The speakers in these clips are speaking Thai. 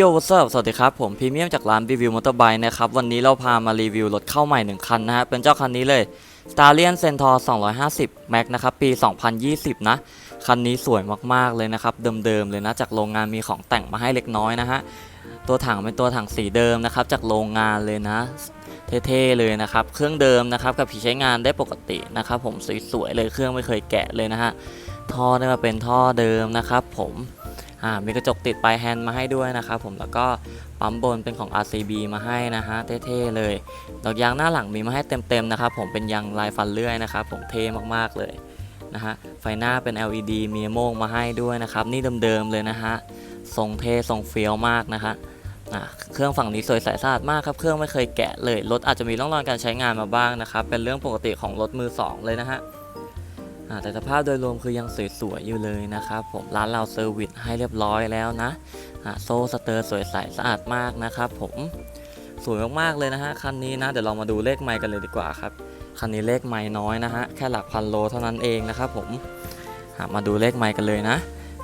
โยวัสสวัสดีครับ ผมพรีเมียมจากร้านรีวิวมอเตอร์ไบค์นะครับ วันนี้เราพามารีวิวรถเข้าใหม่ 1 คันนะฮะ เป็นเจ้าคันนี้เลย Stallion Centaur 250 Max นะครับ ปี 2020 นะ คันนี้สวยมาก ๆ เลยนะครับ เดิม ๆ เลยนะ จากโรงงานมีของแต่งมาให้เล็กน้อยนะฮะ ตัวถังเป็นตัวถังสีเดิมนะครับ จากโรงงานเลยนะ เท่ๆเลยนะครับ เครื่องเดิมนะครับกับผีใช้งานได้ปกตินะครับผมสวยๆเลยเครื่องไม่เคยแกะเลยนะฮะท่อได้มาเป็นท่อเดิมนะครับผม มีกระจกติดปลายแฮนด์มาให้ด้วยนะครับผมแล้วก็ปั๊มบนเป็นของ RCB มาให้นะฮะเท่ๆเลย ดอกยางหน้าหลังมีมาให้เต็มๆนะครับผมเป็นยางลายฟันเลื่อยนะครับผมเท่มากๆเลยนะฮะไฟหน้าเป็น LED มีโมงมาให้ด้วยนะครับนี่เดิมๆเลยนะฮะทรงเท่ทรงเฟี้ยวมากนะฮะเครื่องฝั่งนี้สวยใสสะอาดมากครับ เครื่องไม่เคยแกะเลย รถอาจจะมีร่องรอยการใช้งานมาบ้างนะครับ เป็นเรื่องปกติของรถมือสองเลยนะฮะ แต่สภาพโดยรวมคือยังสวยๆอยู่เลยนะครับผมร้านเราเซอร์วิสให้เรียบร้อยแล้วนะโซ่สเตอร์สวยใสสะอาดมากนะครับผมสวยมากๆเลยนะฮะคันนี้นะเดี๋ยวเรามาดูเลขไมล์กันเลยดีกว่าครับคันนี้เลขไมล์น้อยนะฮะแค่หลักพันโลเท่านั้นเองนะครับผมมาดูเลขไมล์กันเลยนะ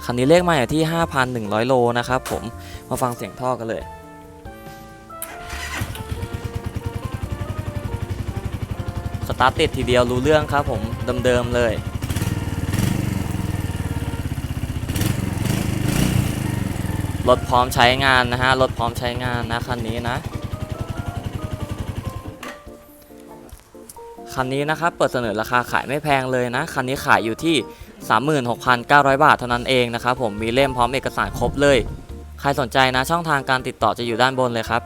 คันนี้เลขไมล์อยู่ที่ 5,100 โลนะครับผมมาฟังเสียงท่อกันเลยสตาร์ทติดทีเดียวรู้เรื่องครับผมเดิมๆเลย รถพร้อมใช้งานนะฮะ รถพร้อมใช้งานนะคันนี้นะ คันนี้นะครับเปิดเสนอราคาขายไม่แพงเลยนะ คันนี้ขายอยู่ที่ 36,900 บาทเท่านั้นเองนะครับผมมีเล่มพร้อมเอกสารครบเลย ใครสนใจนะช่องทางการติดต่อจะอยู่ด้านบนเลยครับ